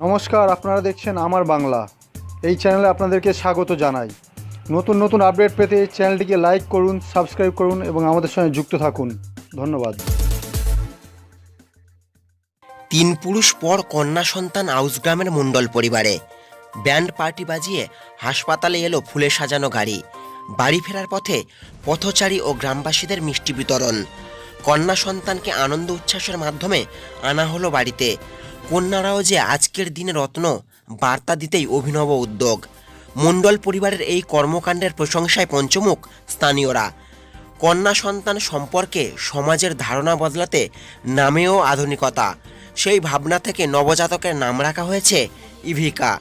নমস্কার, আপনারা দেখছেন আমার বাংলা। এই চ্যানেলে আপনাদেরকে স্বাগত জানাই। নতুন নতুন আপডেট পেতে চ্যানেলটিকে লাইক করুন, সাবস্ক্রাইব করুন এবং আমাদের সঙ্গে যুক্ত থাকুন। ধন্যবাদ। তিন পুরুষ পর কন্যা সন্তান আউস গ্রামের মণ্ডল পরিবারে। ব্যান্ড পার্টি বাজিয়ে হাসপাতালে এলো ফুলে সাজানো গাড়ি। বাড়ি ফেরার পথে পথচারী ও গ্রামবাসীদের মিষ্টি বিতরণ। কন্যা সন্তানকে আনন্দ উচ্ছ্বাসের মাধ্যমে আনা হলো বাড়িতে। কন্যারাও যে আজকের দিনে রত্ন, বার্তা দিতেই অভিনব উদ্যোগ। মণ্ডল পরিবারের এই কর্মকাণ্ডের প্রশংসায় পঞ্চমুখ স্থানীয়রা। কন্যা সন্তান সম্পর্কে সমাজের ধারণা বদলাতে নামেও আধুনিকতা। সেই ভাবনা থেকে নবজাতকের নাম রাখা হয়েছে ইভিকা।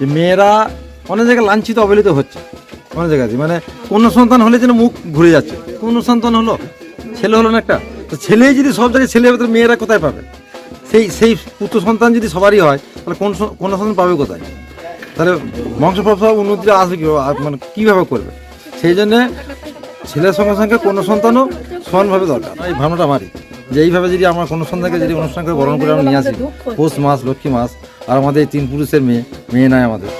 যে মেয়েরা অনেক জায়গায় লাঞ্ছিত, অবহেলিত হচ্ছে। অনেক জায়গাতে মানে কোন সন্তান হলে যেন মুখ ঘুরে যাচ্ছে। কোন সন্তান হলো, ছেলে হলো না একটা। তো ছেলে যদি সব জায়গায় ছেলে হবে, তাহলে মেয়েরা কোথায় পাবে? সেই সেই পুত্র সন্তান যদি সবারই হয়, তাহলে কোন কোন সন্তান পাবে কোথায়? তাহলে বংশ প্রভাব উন্নতিটা আসবে কি মানে কীভাবে করবে? সেই জন্যে ছেলের সঙ্গে সঙ্গে কোনো সন্তানও সমানভাবে দরকার। এই ভাবনাটা আমারই। যে এইভাবে যদি আমার কোনো সন্তানকে যদি অনুষ্ঠান করে বরণ করে আমরা নিয়ে আসি পৌষ মাস লক্ষ্মী মাস আর আমাদের এই তিন পুরুষের মেয়ে মেয়ে নয় আমাদের।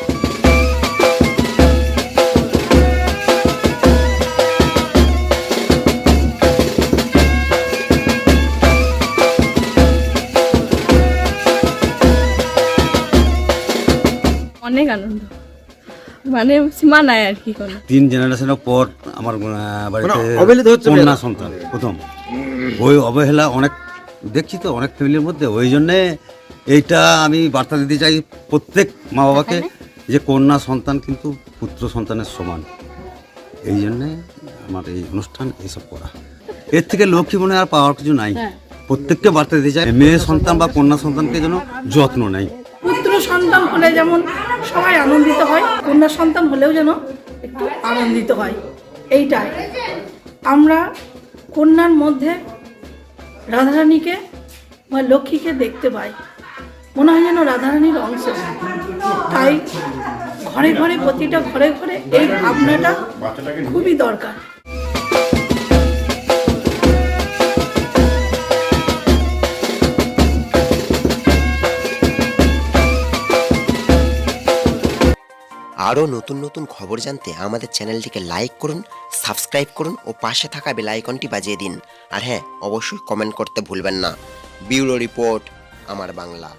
অনেক আনন্দ। মানে সীমা নাই আর কি কোনো। তিন জেনারেশনের পর আমার বাড়িতে মানে হচ্ছে কন্যা সন্তান প্রথম। ওই অবহেলা অনেক দেখছি তো অনেক ফ্যামিলির মধ্যে। ওই জন্যে এইটা আমি বার্তা দিতে চাই প্রত্যেক মা বাবাকে যে কন্যা সন্তান কিন্তু পুত্র সন্তানের সমান। এই জন্যে আমার এই অনুষ্ঠান এইসব করা। এর থেকে লক্ষ্মী মনে আর পাওয়ার কিছু নাই। প্রত্যেককে বার্তা দিতে চাই মেয়ে সন্তান বা কন্যা সন্তানকে যেন যত্ন নেয়। পুত্র সন্তান হলে যেমন সবাই আনন্দিত হয় কন্যা সন্তান হলেও যেন একটু আনন্দিত হয়। এইটাই। আমরা কন্যার মধ্যে রাধারানীকে বা লক্ষ্মীকে দেখতে পাই মনে হয় যেন রাধারানীর অংশ। তাই ঘরে ঘরে প্রতিটা ঘরে ঘরে এই ভাবনাটা খুবই দরকার। আরও নতুন নতুন খবর জানতে আমাদের চ্যানেলটিকে লাইক করুন, সাবস্ক্রাইব করুন ও পাশে থাকা বেলাইকনটি বাজিয়ে দিন। আর হ্যাঁ অবশ্যই কমেন্ট করতে ভুলবেন না। বিউরো রিপোর্ট, আমার বাংলা।